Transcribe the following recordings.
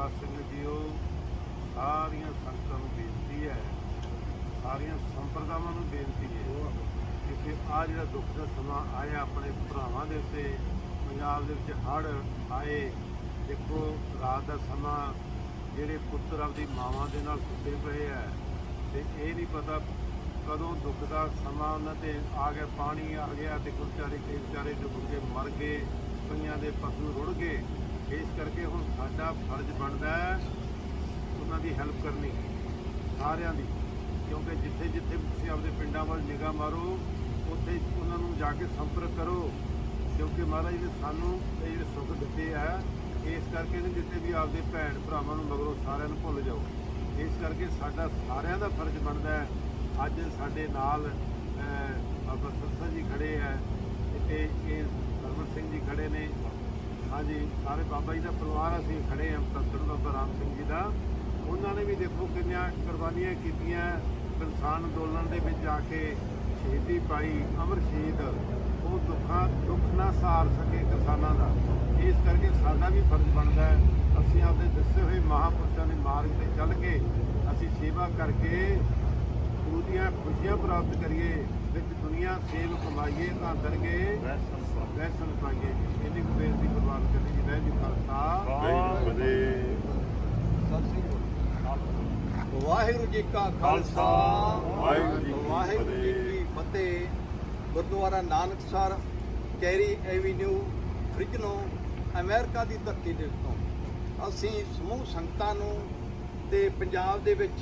ਖਾਲਸਾ ਸਿੰਘ ਉਹ ਸਾਰੀਆਂ ਸੰਗਤਾਂ ਨੂੰ ਬੇਨਤੀ ਹੈ, ਸਾਰੀਆਂ ਸੰਪਰਦਾਵਾਂ ਨੂੰ ਬੇਨਤੀ ਹੈ ਕਿ ਆ ਜਿਹੜਾ ਦੁੱਖ ਦਾ ਸਮਾਂ ਆਇਆ ਆਪਣੇ ਭਰਾਵਾਂ ਦੇ ਉੱਤੇ, ਪੰਜਾਬ ਦੇ ਵਿੱਚ ਹੜ ਆਏ, ਦੇਖੋ ਰਾਤ ਦਾ ਸਮਾਂ ਜਿਹੜੇ ਪੁੱਤਰ ਆਪਦੀ ਮਾਵਾਂ ਦੇ ਨਾਲ ਸੁੱਤੇ ਪਏ ਆ, ਤੇ ਇਹ ਨਹੀਂ ਪਤਾ ਕਦੋਂ ਦੁੱਖ ਦਾ ਸਮਾਂ ਉਹਨਾਂ ਤੇ ਆ ਗਿਆ, ਪਾਣੀ ਆ ਗਿਆ ਤੇ ਕੁਝ ਵਿਚਾਰੇ ਕਈ ਵਿਚਾਰੇ ਡੁੱਬ ਕੇ ਮਰ ਗਏ, ਕਈਆਂ ਦੇ ਪਸ਼ੂ ਰੁੜ ਗਏ। ਇਸ ਕਰਕੇ ਹੁਣ ਸਾਡਾ ਫਰਜ਼ ਬਣਦਾ ਹੈ ਉਹਨਾਂ ਦੀ ਹੈਲਪ ਕਰਨੀ, ਸਾਰਿਆਂ ਦੀ। ਕਿਉਂਕਿ ਜਿੱਥੇ ਜਿੱਥੇ ਤੁਸੀਂ ਆਪਦੇ ਪਿੰਡਾਂ ਵੱਲ ਨਿਗਾਹ ਮਾਰੋ, ਉੱਥੇ ਉਹਨਾਂ ਨੂੰ ਜਾ ਕੇ ਸੰਪਰਕ ਕਰੋ। ਕਿਉਂਕਿ ਮਹਾਰਾਜ ਨੇ ਸਾਨੂੰ ਇਹ ਜਿਹੜੇ ਸੁੱਖ ਦਿੱਤੇ ਆ, ਇਸ ਕਰਕੇ ਨਹੀਂ ਦਿੱਤੇ ਵੀ ਆਪਦੇ ਭੈਣ ਭਰਾਵਾਂ ਨੂੰ ਮਗਰੋਂ ਸਾਰਿਆਂ ਨੂੰ ਭੁੱਲ ਜਾਓ। ਇਸ ਕਰਕੇ ਸਾਡਾ ਸਾਰਿਆਂ ਦਾ ਫਰਜ਼ ਬਣਦਾ ਹੈ, ਅੱਜ ਸਾਡੇ ਨਾਲ ਬਾਬਾ ਸਰਸਾ ਜੀ ਖੜੇ ਆ, ਤੇ ਇਹ ਸਰਵਰ ਸਿੰਘ ਜੀ ਖੜੇ ਨੇ। ਹਾਂਜੀ, ਸਾਰੇ ਬਾਬਾ ਜੀ ਦਾ ਪਰਿਵਾਰ, ਅਸੀਂ ਖੜੇ ਹਾਂ ਤਤਨ ਬਾਬਾ ਰਾਮ ਸਿੰਘ ਜੀ ਦਾ। ਉਹਨਾਂ ਨੇ ਵੀ ਦੇਖੋ ਕਿੰਨੀਆਂ ਕੁਰਬਾਨੀਆਂ ਕੀਤੀਆਂ। ਕਿਸਾਨ ਅੰਦੋਲਨ ਦੇ ਵਿੱਚ ਜਾ ਕੇ ਸ਼ਹੀਦੀ ਪਾਈ ਅਮਰ ਸ਼ਹੀਦ। ਉਹ ਦੁੱਖਾਂ, ਦੁੱਖ ਨਾ ਸਹਾਰ ਸਕੇ ਕਿਸਾਨਾਂ ਦਾ। ਇਸ ਕਰਕੇ ਸਾਡਾ ਵੀ ਫਰਜ਼ ਬਣਦਾ ਹੈ, ਅਸੀਂ ਆਪਦੇ ਦੱਸੇ ਹੋਏ ਮਹਾਪੁਰਸ਼ਾਂ ਦੇ ਮਾਰਗ ਤੇ ਚੱਲ ਕੇ ਅਸੀਂ ਸੇਵਾ ਕਰਕੇ ਗੁਰੂ ਦੀਆਂ ਖੁਸ਼ੀਆਂ ਪ੍ਰਾਪਤ ਕਰੀਏ। ਵਿੱਚ ਦੁਨੀਆ ਸੇਵ ਕਮਾਈਏ ਤਾਂ ਦਰਗੇ ਵੈਸਨ ਪਾਈਏ ਇਹਦੀ ਕੁ ਬੇਨਤੀ ਕੁਰਬਾਨ ਕਰਨੀ ਜੀ ਜੀ ਖਾਲਸਾ। ਵਾਹਿਗੁਰੂ ਜੀ ਕਾ ਖਾਲਸਾ। ਵਾਹਿਗੁਰੂ ਜੀ ਕੀ ਫਤਿਹ। Gurdwara Nanaksar Cary avenue Fresno America ਦੀ ਧਰਤੀ ਦੇ ਉੱਤੋਂ ਅਸੀਂ ਸਮੂਹ ਸੰਗਤਾਂ ਨੂੰ ਤੇ ਪੰਜਾਬ ਦੇ ਵਿੱਚ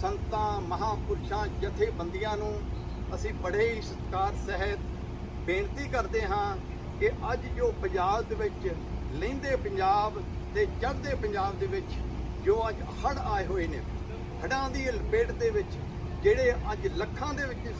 ਸੰਤਾਂ ਮਹਾਪੁਰਸ਼ਾਂ ਜਥੇਬੰਦੀਆਂ ਨੂੰ ਅਸੀਂ ਬੜੇ ਹੀ ਸਤਿਕਾਰ ਸਹਿਤ ਬੇਨਤੀ ਕਰਦੇ ਹਾਂ ਕਿ ਅੱਜ ਜੋ ਪੰਜਾਬ ਦੇ ਵਿੱਚ ਲਹਿੰਦੇ ਪੰਜਾਬ ਤੇ ਚੜ੍ਹਦੇ ਪੰਜਾਬ ਦੇ ਵਿੱਚ ਜੋ ਅੱਜ ਹੜ੍ਹ ਆਏ ਹੋਏ ਨੇ, ਹੜ੍ਹਾਂ ਦੀ ਲਪੇਟ ਦੇ ਵਿੱਚ ਜਿਹੜੇ ਅੱਜ ਲੱਖਾਂ ਦੇ ਵਿੱਚ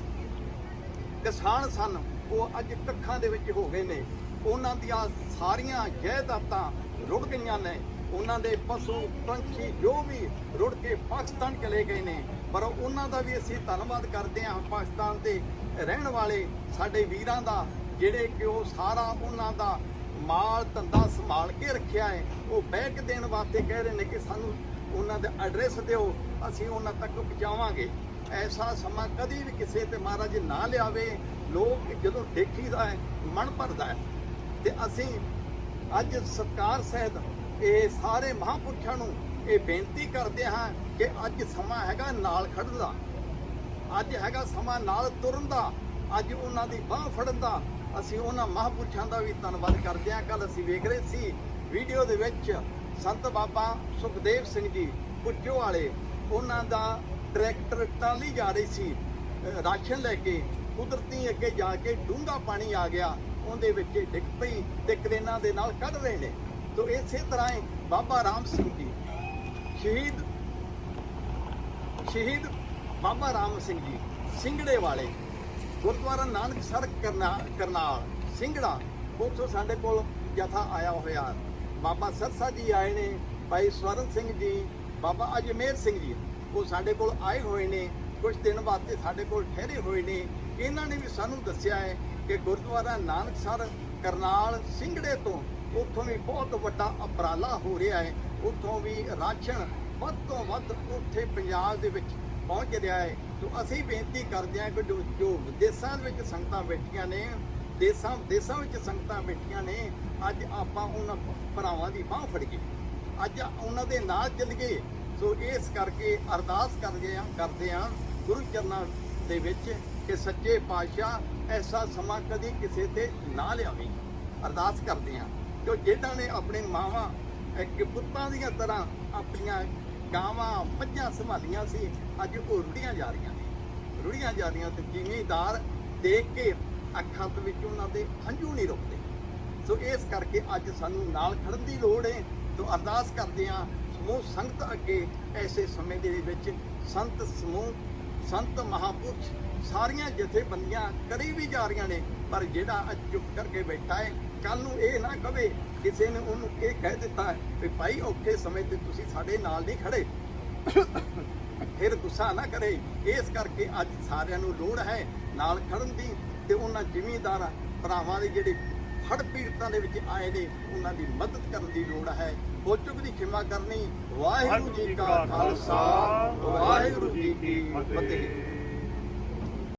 ਕਿਸਾਨ ਸਨ, ਉਹ ਅੱਜ ਕੱਖਾਂ ਦੇ ਵਿੱਚ ਹੋ ਗਏ ਨੇ। ਉਹਨਾਂ ਦੀਆਂ ਸਾਰੀਆਂ ਜਾਇਦਾਦਾਂ ਰੁੜ ਗਈਆਂ ਨੇ। ਉਹਨਾਂ ਦੇ ਪਸ਼ੂ ਪੰਛੀ ਜੋ ਵੀ ਰੁੜ ਕੇ ਪਾਕਿਸਤਾਨ ਚਲੇ ਗਏ ਨੇ। ਪਰ ਉਹਨਾਂ ਦਾ ਵੀ ਅਸੀਂ ਧੰਨਵਾਦ ਕਰਦੇ ਹਾਂ ਪਾਕਿਸਤਾਨ ਦੇ ਰਹਿਣ ਵਾਲੇ ਸਾਡੇ ਵੀਰਾਂ ਦਾ, ਜਿਹੜੇ ਕਿ ਉਹ ਸਾਰਾ ਉਹਨਾਂ ਦਾ ਮਾਲ ਧੰਦਾ ਸੰਭਾਲ ਕੇ ਰੱਖਿਆ ਹੈ। ਉਹ ਬੈਕ ਦੇਣ ਵਾਸਤੇ ਕਹਿ ਰਹੇ ਨੇ ਕਿ ਸਾਨੂੰ ਉਹਨਾਂ ਦਾ ਐਡਰੈਸ ਦਿਓ, ਅਸੀਂ ਉਹਨਾਂ ਤੱਕ ਪਹੁੰਚਾਵਾਂਗੇ। ਐਸਾ ਸਮਾਂ ਕਦੀ ਵੀ ਕਿਸੇ ਤੇ ਮਹਾਰਾਜ ਨਾ ਲਿਆਵੇ। ਲੋਕ ਜਦੋਂ ਦੇਖੀਦਾ ਹੈ, ਮਨ ਭਰਦਾ ਹੈ। ਤੇ ਅਸੀਂ ਅੱਜ ਸਤਕਾਰ ਸਹਿਤ ਇਹ ਸਾਰੇ ਮਹਾਂਪੁਰਖਾਂ ਨੂੰ ਇਹ ਬੇਨਤੀ ਕਰਦੇ ਹਾਂ ਕਿ ਅੱਜ ਸਮਾਂ ਹੈਗਾ ਨਾਲ ਖੜਨ ਦਾ। ਅੱਜ ਹੈਗਾ ਸਮਾਂ ਨਾਲ ਤੁਰਨ ਦਾ। ਅੱਜ ਉਹਨਾਂ ਦੀ ਬਾਹ ਫੜਨ ਦਾ। ਅਸੀਂ ਉਹਨਾਂ ਮਹਾਂਪੁਰਖਾਂ ਦਾ ਵੀ ਧੰਨਵਾਦ ਕਰਦੇ ਹਾਂ। ਕੱਲ ਅਸੀਂ ਵੇਖ ਰਹੇ ਸੀ ਵੀਡੀਓ ਦੇ ਵਿੱਚ ਸੰਤ ਬਾਬਾ ਸੁਖਦੇਵ ਸਿੰਘ ਜੀ ਪੁੱਜੋ ਵਾਲੇ। ਉਹਨਾਂ ਦਾ ਟਰੈਕਟਰ ਟਾਲੀ ਜਾ ਰਹੀ ਸੀ ਰਾਸ਼ਨ ਲੈ ਕੇ। ਕੁਦਰਤੀ ਅੱਗੇ ਜਾ ਕੇ ਡੂੰਘਾ ਪਾਣੀ ਆ ਗਿਆ। ਉਹਦੇ ਵਿੱਚ ਇਹ ਡਿੱਗ ਪਈ। ਤੇ ਕਰੇਨਾਂ ਦੇ ਨਾਲ ਕੱਢ ਰਹੇ ਨੇ। ਤੋ ਇਸੇ ਤਰ੍ਹਾਂ ਹੀ ਬਾਬਾ ਰਾਮ ਸਿੰਘ ਜੀ, ਸ਼ਹੀਦ ਸ਼ਹੀਦ ਬਾਬਾ ਰਾਮ ਸਿੰਘ ਜੀ ਸਿੰਘੜੇ ਵਾਲੇ, ਗੁਰਦੁਆਰਾ ਨਾਨਕਸਰ ਕਰਨਾ, ਕਰਨਾਲ ਸਿੰਘੜਾ ਉੱਥੋਂ ਸਾਡੇ ਕੋਲ ਜਥਾ ਆਇਆ ਹੋਇਆ। ਬਾਬਾ ਸਰਸਾ ਜੀ ਆਏ ਨੇ, ਭਾਈ ਸਵਰਨ ਸਿੰਘ ਜੀ, ਬਾਬਾ ਅਜਮੇਰ ਸਿੰਘ ਜੀ, ਉਹ ਸਾਡੇ ਕੋਲ ਆਏ ਹੋਏ ਨੇ ਕੁਝ ਦਿਨ ਵਾਸਤੇ ਸਾਡੇ ਕੋਲ ਠਹਿਰੇ ਹੋਏ ਨੇ। ਇਹਨਾਂ ਨੇ ਵੀ ਸਾਨੂੰ ਦੱਸਿਆ ਹੈ ਕਿ ਗੁਰਦੁਆਰਾ ਨਾਨਕ ਸਰ ਕਰਨਾਲ ਸਿੰਘੜੇ ਤੋਂ ਉੱਥੋਂ ਵੀ ਬਹੁਤ ਵੱਡਾ ਉਪਰਾਲਾ ਹੋ ਰਿਹਾ ਹੈ। ਉੱਥੋਂ ਵੀ ਰਾਸ਼ਨ ਵੱਧ ਤੋਂ ਵੱਧ ਉੱਥੇ ਪੰਜਾਬ ਦੇ ਵਿੱਚ ਪਹੁੰਚ ਰਿਹਾ ਹੈ। ਤੋਂ ਅਸੀਂ ਬੇਨਤੀ ਕਰਦੇ ਹਾਂ ਕਿ ਜੋ ਜੋ ਵਿਦੇਸ਼ਾਂ ਵਿੱਚ ਸੰਗਤਾਂ ਬੈਠੀਆਂ ਨੇ, ਦੇਸ਼ਾਂ ਦੇਸ਼ਾਂ ਵਿੱਚ ਸੰਗਤਾਂ ਬੈਠੀਆਂ ਨੇ, ਅੱਜ ਆਪਾਂ ਉਹਨਾਂ ਭਰਾਵਾਂ ਦੀ ਬਾਹ ਫੜੀਏ ਅੱਜ ਉਹਨਾਂ ਦੇ ਨਾਲ ਚੱਲੀਏ ਸੋ ਇਸ ਕਰਕੇ ਅਰਦਾਸ ਕਰਦੇ ਆ ਕਰਦੇ ਆ ਗੁਰੂ ਚਰਨਾਂ ਦੇ ਵਿੱਚ ਕਿ ਸੱਚੇ ਪਾਤਸ਼ਾਹ ਐਸਾ ਸਮਾਂ ਕਦੀ ਕਿਸੇ ਤੇ ਨਾ ਲਿਆਵੇ। ਅਰਦਾਸ ਕਰਦੇ ਆ ਕਿ ਜਿਹਨਾਂ ਨੇ ਆਪਣੇ ਮਾਵਾਂ, ਇੱਕ ਪੁੱਤਾਂ ਦੀਆਂ ਤਰ੍ਹਾਂ ਆਪਣੀਆਂ ਗਾਵਾਂ ਮੱਝਾਂ ਸੰਭਾਲੀਆਂ ਸੀ, ਅੱਜ ਉਹ ਰੁੜੀਆਂ ਜਾ ਰਹੀਆਂ ਨੇ। ਰੁੜੀਆਂ ਜਾ ਰਹੀਆਂ ਤੇ ਜ਼ਿਮੀਂਦਾਰ ਦੇਖ ਕੇ ਅੱਖਾਂ ਦੇ ਵਿੱਚ ਉਹਨਾਂ ਦੇ ਹੰਝੂ ਨਹੀਂ ਰੁਕਦੇ। ਸੋ ਇਸ ਕਰਕੇ ਅੱਜ ਸਾਨੂੰ ਨਾਲ ਖੜਨ ਦੀ ਲੋੜ ਹੈ। ਤੋਂ ਅਰਦਾਸ ਕਰਦੇ ਹਾਂ, ਸਮੂਹ ਸੰਗਤ ਅੱਗੇ ਐਸੇ ਸਮੇਂ ਦੇ ਵਿੱਚ ਸੰਤ ਸਮੂਹ, ਸੰਤ ਮਹਾਪੁਰਸ਼ ਸਾਰੀਆਂ ਜਥੇਬੰਦੀਆਂ ਕਰੀ ਵੀ ਜਾ ਰਹੀਆਂ ਨੇ ਪਰ ਜਿਹੜਾ ਅੱਜ ਚੁੱਪ ਕਰਕੇ ਬੈਠਾ ਹੈ ਕੱਲ ਨੂੰ ਇਹ ਨਾ ਕਵੇ ਕਿਸੇ ਨੇ ਉਹਨੂੰ ਇਹ ਕਹਿ ਦਿੱਤਾ ਹੈ ਵੀ ਭਾਈ ਔਖੇ ਸਮੇਂ ਤੇ ਤੁਸੀਂ ਸਾਡੇ ਨਾਲ ਨਹੀਂ ਖੜੇ। ਫਿਰ ਗੁੱਸਾ ਨਾ ਕਰੇ। ਇਸ ਕਰਕੇ ਅੱਜ ਸਾਰਿਆਂ ਨੂੰ ਲੋੜ ਹੈ ਨਾਲ ਖੜਨ ਦੀ ਤੇ ਉਹਨਾਂ ਜ਼ਿਮੀਂਦਾਰਾਂ ਭਰਾਵਾਂ ਦੀ ਜਿਹੜੇ ਹੜ ਪੀੜਤਾਂ ਦੇ ਵਿੱਚ ਆਏ ਨੇ ਉਹਨਾਂ ਦੀ ਮਦਦ ਕਰਨ ਦੀ ਲੋੜ ਹੈ। ਉਹ ਚੁੱਕ ਦੀ ਖਿਮਾ ਕਰਨੀ। ਵਾਹਿਗੁਰੂ ਜੀ ਕਾ ਖਾਲਸਾ ਵਾਹਿਗੁਰੂ ਜੀ ਕੀ ਫਤਿਹ।